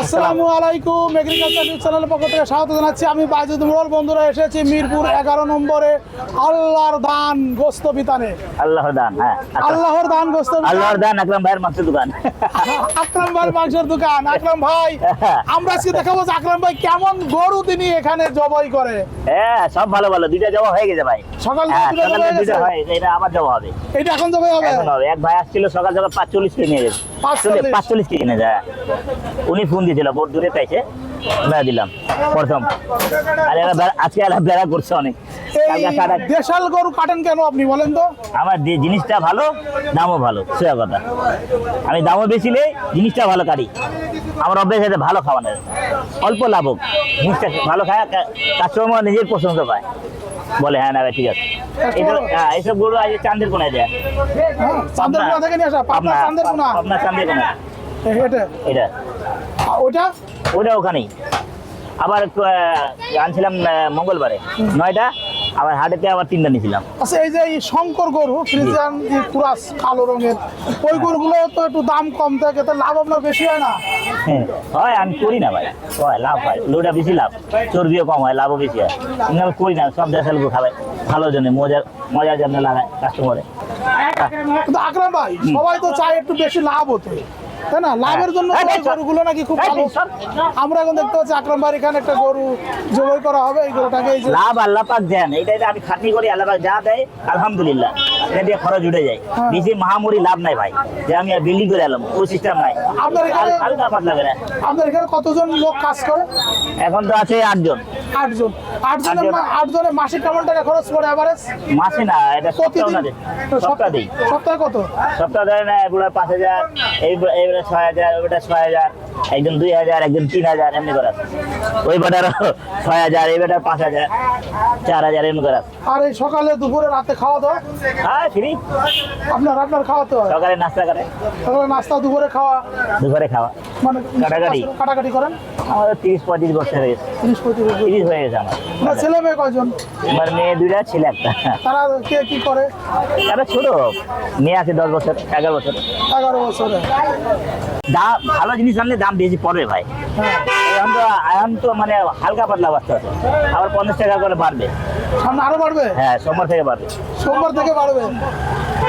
আসসালামু আলাইকুম agriculture news চ্যানেলের পক্ষ থেকে স্বাগত জানাচ্ছি। আমি বাইজুদ মোড়ল বন্ধুরা এসেছি মিরপুর এগারো নম্বরে আল্লাহর দান গোস্ত বিতানে। আল্লাহর দান হ্যাঁ আচ্ছা। আল্লাহর দান গোস্ত বিতান। আল্লাহর দান আকরাম ভাইয়ের মাংসের দোকান। আকরাম ভাই মাংসের দোকান। আকরাম ভাই আমরা আজকে দেখাবো যে আকরাম ভাই কেমন গরু তিনি এখানে জবাই করে। হ্যাঁ সব ভালো ভালো। দুইটা জমা হয়ে গেছে ভাই। সকাল হ্যাঁ দুইটা? হয় এটা আবার জমা হবে। এটা এখন জবাই হবে? এক ভাই আসছিল সকাল সকাল পাঁচচল্লিশ কেজি নিয়ে গেছে। 45? পাঁচচল্লিশ কেজি নিয়ে যায়। উনি ফোন দিয়েছিল বোর্ড দূরে পাইছে বেড়া দিলাম প্রথম আর এরা আজকে এরা বেড়া করছে অনেক। এই কালকে সারা- দেশাল গরু কাটেন কেন আপনি বলেন তো? আমার জিনিসটা ভালো দামও ভালো সোজা কথা। আমি দামও বেশি নেই জিনিসটা ভালো কাটি। আমার অভ্যেস আছে ভালো খাওয়ানোর অল্প লাভ হোক। জিনিসটা ভালো খায় কাস্টমার নিজের প্রশংসা পায়। বলে হ্যাঁ না ভাই ঠিক আছে। এইসব হ্যাঁ, গরু আজ চান্দের কোনায় দেয়। হ্যাঁ, চান্দেরকোনা থেকে নিয়ে আসা পাবনা চান্দেরকোনা আপনার চান্দের কোনায়। এটা। এটা। ওটা? ওটা ওখানেই। আবার আনছিলাম মঙ্গলবারে। নয়টা আবার হাটেতে আবার তিনটা নিয়েছিলাম। আচ্ছা এই যে এই শঙ্কর গরু ফ্রিজিয়ান কালো রঙের ওই গরুগুলো তো একটু দাম কম থাকে তো লাভ আপনার বেশি হয় না? হ্যাঁ, হয় আমি করি না ভাই। হয় লাভ হয় লোটা বেশি লাভ চর্বিও কম হয় লাভও বেশি হয়। কিন্তু আমি করি না সব ভালোর জন্য মজার মজার জন্য লাগায় কাস্টমারে আকরাম ভাই সবাই তো চায় একটু বেশি লাভ হতে। তাই না? লাভের জন্য হ্যাঁ, গরুগুলো নাকি খুব ভালো। আমরা এখন দেখতে পাচ্ছি আকরাম ভাই এখানে একটা গরু জবাই করা হবে। এই গরুটাকে এই লাভ আল্লাহ পাক দেন। এটা আমি খাটনি করি আল্লাহ পাক যা দেয় আলহামদুলিল্লাহ। এটা দিয়ে খরচ উঠে যায়। হ্যাঁ। বেশি মহামরি লাভ নাই ভাই। যে আমি বিল্ডিং করে এলাম ওই সিস্টেম নাই। আপনার এখানে- আপনার এখানে কতজন লোক কাজ করে? এখন তো আছে আটজন। আটজন আটজনের আটজনের মাসিক কেমন টাকা খরচ পড়ে এভারেজ মাসে না এটা প্রতিদিন? সপ্তাহ দিই। সপ্তাহে কত? সপ্তাহ দেয় না এগুলো পাঁচ হাজার এইগুলো ছয় হাজার ওটা ছয় হাজার। একজন দুই হাজার একজন তিন হাজার এমনি করে আছে। ওই বেটার ছয় হাজার এই বেটার পাঁচ হাজার চার হাজার এমনি করে আছে। আর এই সকালে দুপুরে রাতে খাওয়া দাওয়া? হ্যাঁ ফ্রি। আপনার আপনার খাওয়াতে হয়? সকালে নাস্তা করে। সকালে নাস্তা দুপুরে খাওয়া? দুপুরে খাওয়া। মানে কাটাকাটি। কাটাকাটি করেন? আমাদের তিরিশ পঁয়ত্রিশ বছর হয়ে গেছে। তিরিশ পঁয়ত্রিশ তিরিশ হয়ে গেছে আমার ছেলে মেয়ে কয়জন? আমার মেয়ে দুইটা ছেলে একটা। তারা কে কি করে? তারা ছোট। মেয়ে আছে দশ বছর এগারো বছর। এগারো বছরে। দাম ভালো জিনিস আনলে দাম বেশি পড়বে ভাই। হ্যাঁ এখন তো এখন তো মানে হালকা পাতলা বাচ্চা আছে। আবার পঞ্চাশ টাকা করে বাড়বে। সামনে আরও বাড়বে? হ্যাঁ সোমবার থেকে বাড়বে। সোমবার থেকে বাড়বে?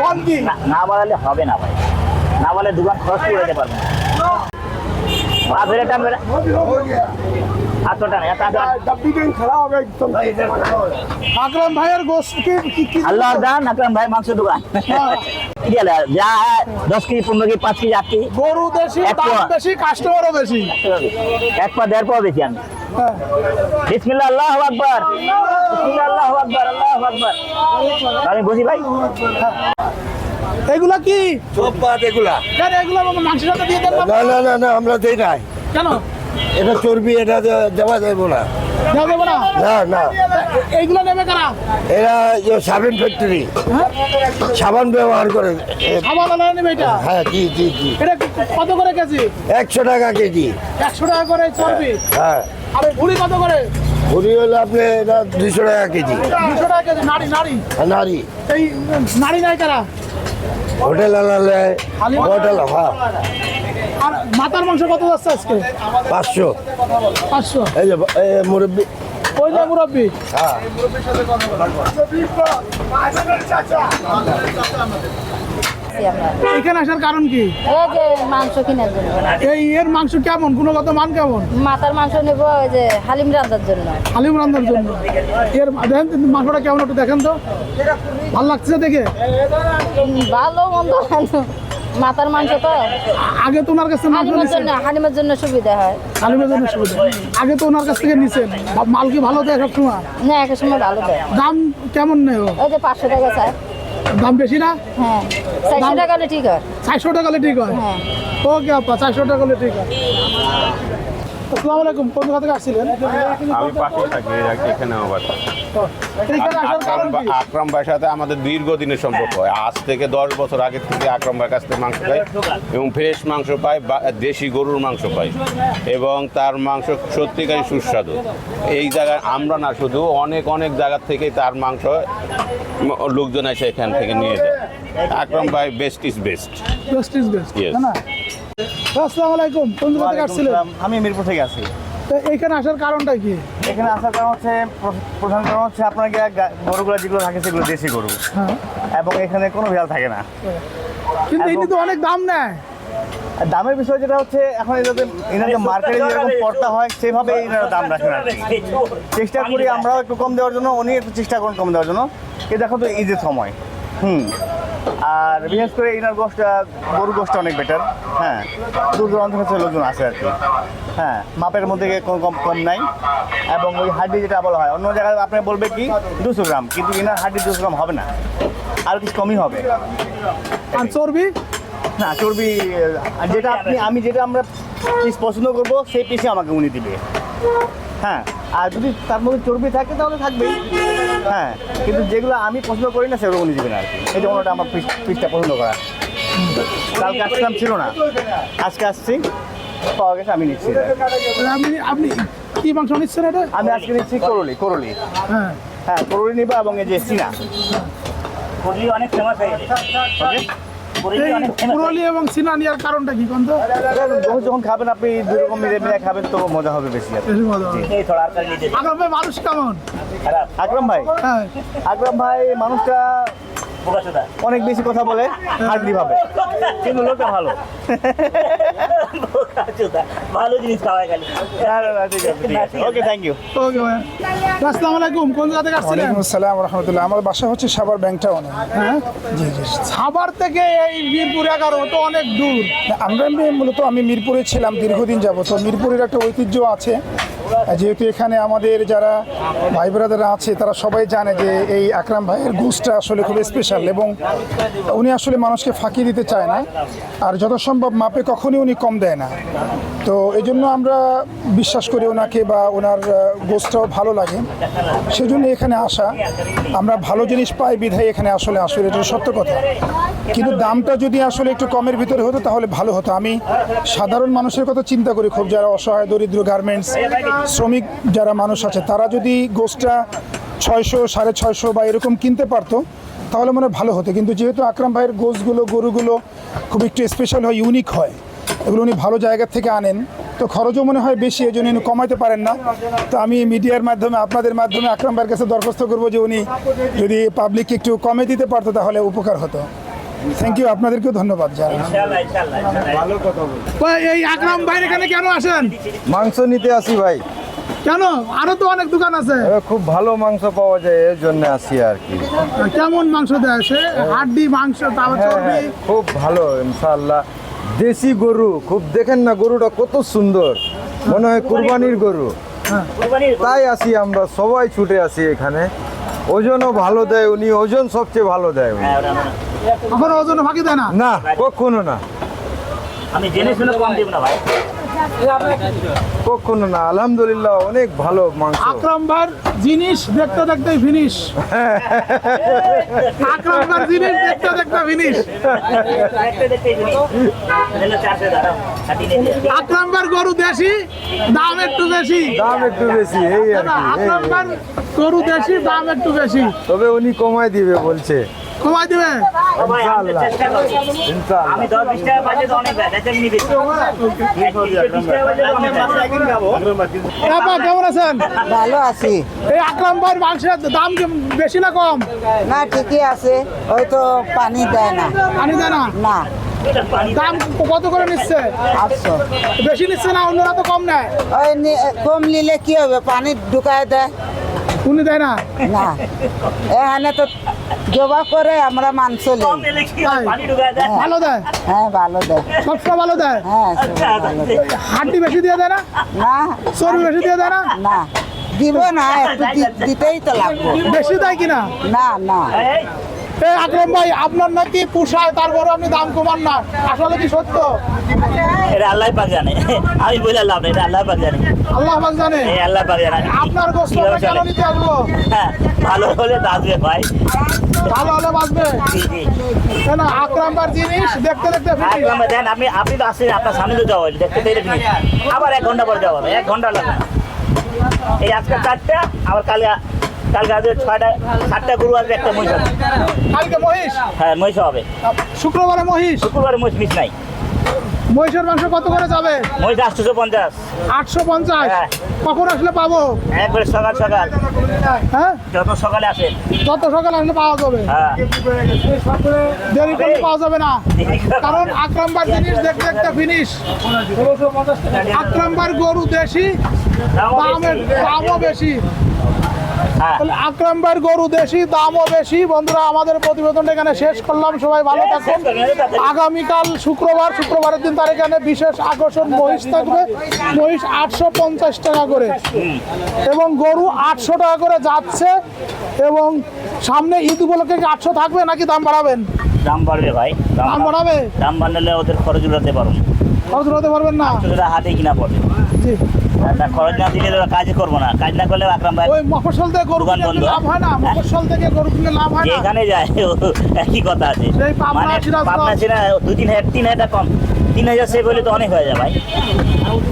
কোন কি না- বাড়ালে হবে না ভাই। না বলে দোকান খরচ করে যেতে পারবে না। পা ধরে টানবে না। হাত তো টানে আকরাম ভাইয়ের ভাই মাংস দোকান। হ্যাঁ। কি যা দশ কেজি পনেরো কেজি পাঁচ কেজি আট কেজি। গরু দেশি বেশি কাস্টমারও বেশি এক পা দেড় পা বেশি আমি। হ্যাঁ। বিসমিল্লাহ আল্লাহ আকবার। বিসমিল্লাহ আল্লাহ আকবার আল্লাহ আকবার। আমি বুঝি ভাই? এগুলা কি? সব পাট এগুলা। এগুলো দিয়ে দেন না? না না না না আমরা দেই নাই। কেন? এটা চর্বি এটা দেওয়া যাবে না। দেওয়া যাবে না? না না। এইগুলো নেবে কারা? এরা যে সাবান ফ্যাক্টরি। হ্যাঁ? সাবান ব্যবহার করে। খাবার আলাদা নেবে এটা? হ্যাঁ জি জি জি। এটা কত করে কেজি? একশো টাকা কেজি। একশো টাকা করে চর্বি? হ্যাঁ। আর ভুড়ি কত করে? হলে আপনি এটা দুইশো টাকা কেজি। দুশো টাকা কেজি নারী নারী নারী এই নারী নাই কারা? হোটেল আনালে হোটেল হ্যাঁ। আর মাথার মাংস কত যাচ্ছে আজকে? পাঁচশো। পাঁচশো? এই যে এ, মুরব্বি। ওই যে মুরব্বী? হ্যাঁ। এখানে আসার কারণ কি? এই যে মাংস কেনার জন্য। এই এর মাংস কেমন? গুণগত মান কেমন? মাথার মাংস নেব ওই যে হালিম রান্নার জন্য। হালিম রান্নার জন্য। এর দেখেন মাংসটা কেমন একটু দেখেন তো। ভালো লাগছে দেখে? ভালো মন্দ। মাথার মাংস তো? আগে তো ওনার কাছে হালিমের জন্য হালিমের জন্য সুবিধা হয়। হালিমের জন্য সুবিধা আগে তো ওনার কাছ থেকে নিছেন? মাল কি ভালো দেয় সবসময়? না এক সময় ভালো দেয়। দাম কেমন নেই? ওই যে পাঁচশো টাকা স্যার দাম বেশি না? হ্যাঁ চারশো টাকা হলে ঠিক হয়। চারশো টাকা হলে ঠিক হয়? হ্যাঁ। ওকে আপা চারশো টাকা হলে ঠিক হয়। আসসালামু আলাইকুম কোন জায়গা থেকে আসছিলেন? আমি পাশে থাকি এখানে আমার আকরাম আকরাম ভাইয়ের সাথে আমাদের দীর্ঘদিনের সম্পর্ক হয়। আজ থেকে দশ বছর আগে থেকে আকরাম ভাইয়ের কাছ থেকে মাংস পাই এবং ফ্রেশ মাংস পাই বা- দেশি গরুর মাংস পাই। এবং তার মাংস সত্যিকারই সুস্বাদু। এই জায়গায় আমরা না শুধু অনেক অনেক জায়গার থেকে তার মাংস লোকজন এসে এখান থেকে নিয়ে যায়। আকরাম ভাই best is best best is best. না? আসসালামু আলাইকুম কোন জেলা থেকে আসছিলেন? আমি মিরপুর থেকে আসি তো এইখানে আসার কারণটা কি? এখানে আসার কারণ হচ্ছে প্র- প্রধান কারণ হচ্ছে আপনার গা- গরুগুলো যেগুলো থাকে সেগুলো দেশি গরু। হ্যাঁ। এবং এখানে কোনো ভেজাল থাকে না। কিন্তু এমনি তো অনেক দাম নেয়। দামের বিষয় যেটা হচ্ছে এখন এটাতে এনাদের মার্কেটে যেরকম পড়তা হয় সেভাবে এনারা দাম রাখেন আর চেষ্টা করি আমরাও একটু কম দেওয়ার জন্য উনি একটু চেষ্টা করেন কম দেওয়ার জন্য। কিন্তু এখন তো ঈদের সময়। হুম। আর বিশেষ করে এনার গোষ্ঠটা গরু গোষ্ঠটা অনেক বেটার হ্যাঁ। দূর দূরান্ত থেকে লোকজন আসে আর কি। হ্যাঁ মাপের মধ্যে কোনো কম কম নাই। এবং ওই হাড্ডি যেটা বলা হয় অন্য জায়গায় আপনি বলবে কি দুশো গ্রাম কিন্তু এনার হাড্ডি দুশো গ্রাম হবে না। আর কিছু কমই হবে। আর চর্বি? না চর্বি যেটা আপনি আমি যেটা আমরা পিস পছন্দ করব সেই পিসে আমাকে উনি দিবে। হ্যাঁ। আর যদি তার মধ্যে চর্বি থাকে তাহলে থাকবেই। হ্যাঁ কিন্তু যেগুলো আমি পছন্দ করি না সেগুলো উনি দিবেন আর কি। এই জন্য ওটা আমার পিস পিসটা পছন্দ করা। কালকে আসলাম ছিল না। আজকে আসছি পাওয়া গেছে আমি নিচ্ছি আপনি আপনি কি মাংস নিচ্ছেন এটা? আমি আজকে নিচ্ছি করলি করলি। হ্যাঁ। হ্যাঁ করলি নিবা এবং এই যে সিনা। পুরুলি অনেক ফেমাস হয়ে গেছে। ওকে পুরুলি এবং সিনা নেওয়ার কারণটা কি কোন তো যখন যখন খাবেন আপনি দুই রকম মিলে মিলে খাবেন তো মজা হবে বেশি আপনার ভাই মানুষ কেমন? আকরাম ভাই? হ্যাঁ। আকরাম ভাই মানুষটা অনেক বেশি কথা বলে হার্ডলি ভাবে। কিন্তু লোকটা ভালো। ভালো জিনিস খাওয়াই খালি। ওকে থ্যাংক ইউ ওকে আসসালামু আলাইকুম কোন জায়গা থেকে আসছিলেন? ওয়ালাইকুম আসসালাম রহমতুল্লাহ। আমার বাসা হচ্ছে সাভার ব্যাংকটাউনে হ্যাঁ? জি জি সাভার থেকে এই মিরপুর এগারো তো অনেক দূর। আমরা মূলত আমি মিরপুরে ছিলাম দীর্ঘদিন যাব তো মিরপুরের একটা ঐতিহ্য আছে। যেহেতু এখানে আমাদের যারা ভাই ব্রাদাররা আছে, তারা সবাই জানে যে এই আকরাম ভাইয়ের গুসটা আসলে খুব স্পেশাল এবং উনি আসলে মানুষকে ফাঁকি দিতে চায় না। আর যত সম্ভব মাপে কখনই উনি কম দেয় না। তো এই জন্য আমরা বিশ্বাস করি ওনাকে বা ওনার গোসটাও ভালো লাগে। সেজন্য এখানে আসা। আমরা ভালো জিনিস পাই, বিধায় এখানে আসলে আসলে এটা সত্য কথা। কিন্তু দামটা যদি আসলে একটু কমের ভিতরে হতো, তাহলে ভালো হতো। আমি সাধারণ মানুষের কথা চিন্তা করি খুব, যারা অসহায়, দরিদ্র গার্মেন্টস শ্রমিক যারা মানুষ আছে, তারা যদি গোসটা ছয়শো, সাড়ে ছয়শো বা এরকম কিনতে পারতো, তাহলে মনে ভালো হতো। কিন্তু যেহেতু আকরাম ভাইয়ের গোসগুলো গরুগুলো খুব একটু স্পেশাল হয় ইউনিক হয়, এগুলো উনি ভালো জায়গা থেকে আনেন, তো খরচও মনে হয় বেশি এই জন্য উনি কমাইতে পারেন না। তো আমি মিডিয়ার মাধ্যমে, আপনাদের মাধ্যমে আকরাম ভাইয়ের কাছে দরখাস্ত করব যে উনি যদি পাবলিককে একটু কমে দিতে পারতো, তাহলে উপকার হতো। থ্যাংক ইউ আপনাদেরকেও ধন্যবাদ। ভাই, এই আকরাম ভাইয়ের এখানে কেন আসেন? মাংস নিতে আসি ভাই। কেন? আরও তো অনেক দোকান আছে। খুব ভালো মাংস পাওয়া যায় এর জন্য আসি আর কি। কেমন মাংস দেয় সে? হাড্ডি মাংস তারপর হ্যাঁ হ্যাঁ খুব ভালো ইনশাআল্লাহ। দেশি গরু খুব দেখেন না গরুটা কত সুন্দর। মনে হয় কুরবানির গরু। কুরবানির গরু। তাই আসি আমরা সবাই ছুটে আসি এখানে। ওজনও ভালো দেয় উনি ওজন সবচেয়ে ভালো দেয় উনি। এখন ওজন ফাঁকি দেয় না? না কখনো না। আমি জেনে শুনে কম দিব না ভাই। কখনো না আলহামদুলিল্লাহ অনেক ভালো মাংস। আকরাম জিনিস দেখতে দেখতে ফিনিশ আকরাম জিনিস দেখতে দেখতে ফিনিশ। আকরাম গরু দেশি দাম একটু বেশি। দাম একটু বেশি এই আকরাম। গরু দেশি দাম একটু বেশি। তবে উনি কমাই দিবে বলছে। কমাই দিবে। আমি দশ বিশ টাকা বাজে অনেক কেমন আছেন? ভালো আছি। এই আকরাম ভাইয়ের মাংসের দাম বেশি না কম? না ঠিকই আছে। হয়তো পানি দেয় না। পানি দেয় না? না। দাম কত করে নিচ্ছে? আটশো। বেশি নিচ্ছে না অন্যরা তো কম নেয়? ওই কম নিলে কি হবে? পানি ঢুকায় দেয়। উনি দেয় না? না। এখানে তো জবা করে আমরা মাংস। ভালো দেয়। হ্যাঁ ভালো দেয়। সবটা ভালো দেয়? হ্যাঁ সব আচ্ছা, হাড্ডি বেশি দিয়ে দেয় না? না। চর্বি বেশি দিয়ে দেয় না? না। দিব না একটু দিতেই তো লাগবে। বেশি দেয় কিনা? না না। আকরাম ভাই আপনার নাকি পোষায় তারপরে আপনি দাম কমান না। আসলে কি সত্য? এটা আল্লাহ পাক জানে। আমি বলে লাভ নেই এটা আল্লাহ পাক জানে। আল্লাহ পাক জানে? এই আল্লাহ পাক জানে। আপনার কীভাবে কেন নিতে আসব? হ্যাঁ, ভালো হলে বাঁচবে ভাই। ভালো হলে বাঁচবে? কেন আকরাম ভাইয়ের জিনিস দেখতে দেখতে ফিনিশ একদম দেন আপনি আপনি তো আসছেন আপনার সামনে তো যাওয়া দেখতে দেখতে আবার এক ঘণ্টা পরে যাওয়া হবে এক ঘণ্টা লাগবে। এই আজকে চারটা আবার কালকে কালকে আজকে ছয়টা সাতটা গরু আসবে একটা মহিষ হবে কালকে মহিষ? হ্যাঁ মহিষ হবে। শুক্রবারে মহিষ? শুক্রবারে মহিষ মিস নাই। মহিষের মাংস কত করে যাবে? মহিষ আটশোশো পঞ্চাশ। আটশো পঞ্চাশ? হ্যাঁ। কখন আসলে পাবো? একবারে সকাল সকাল। হ্যাঁ? যত সকালে আসেন যত সকাল আসলে পাওয়া যাবে। হ্যাঁ। দেরি করলে পাওয়া যাবে না। কারণ আকরামবার জিনিস দেখতে দেখতে ফিনিশ আকরামবার গরু দেশি দামও বেশি। হ্যাঁ। তাহলে আকরামবার গরু দেশি দামও বেশি। বন্ধুরা আমাদের প্রতিবেদনটা এখানে শেষ করলাম। সবাই ভালো থাকুন। আগামীকাল শুক্রবার শুক্রবারের দিন তার এখানে বিশেষ আকর্ষণ মহিষ থাকবে। মহিষ আটশো পঞ্চাশ টাকা করে। এবং গরু আটশো টাকা করে যাচ্ছে। এবং সামনে ঈদ উপলক্ষে কি আটশো থাকবে নাকি দাম বাড়াবেন? দাম বাড়বে ভাই দাম বাড়াবে। দাম বাড়লে ওদের খরচ উঠাতে পারব। খরচ হতে পারবেন না? হাতে কিনা পড়বে। জি। তা খরচ না দিলে কাজ করব না। কাজ না করলে আকরাম ভাই ওই থেকে গরু দোকান লাভ হয় না মফস্বল থেকে গরু কিনলে লাভ হয় না। যেখানে যায় একই কথা আছে। মানে পাবনা ছিল দুই তিন হাজার তিন হাজার কম। তিন হাজার সেভ হলে তো অনেক হয়ে যায় ভাই।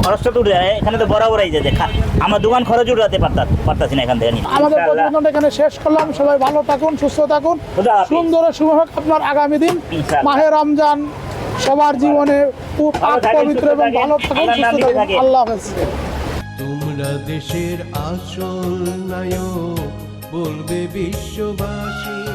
খরচটা তো যায়। এখানে তো আমার দোকান খরচ উঠাতে পারতাম পারতাছি না এখান থেকে আমাদের। এখানে শেষ করলাম। সবাই ভালো থাকুন সুস্থ থাকুন। সুন্দর শুভ হোক আপনার আগামী দিন। মাহে রমজান সবার জীবনে খুব পবিত্র এবং ভালো থাকুন সুস্থ থাকুন। আল্লাহ হাফেজ। তোমরা দেশের আসল নায়ক বলবে বিশ্ববাসী।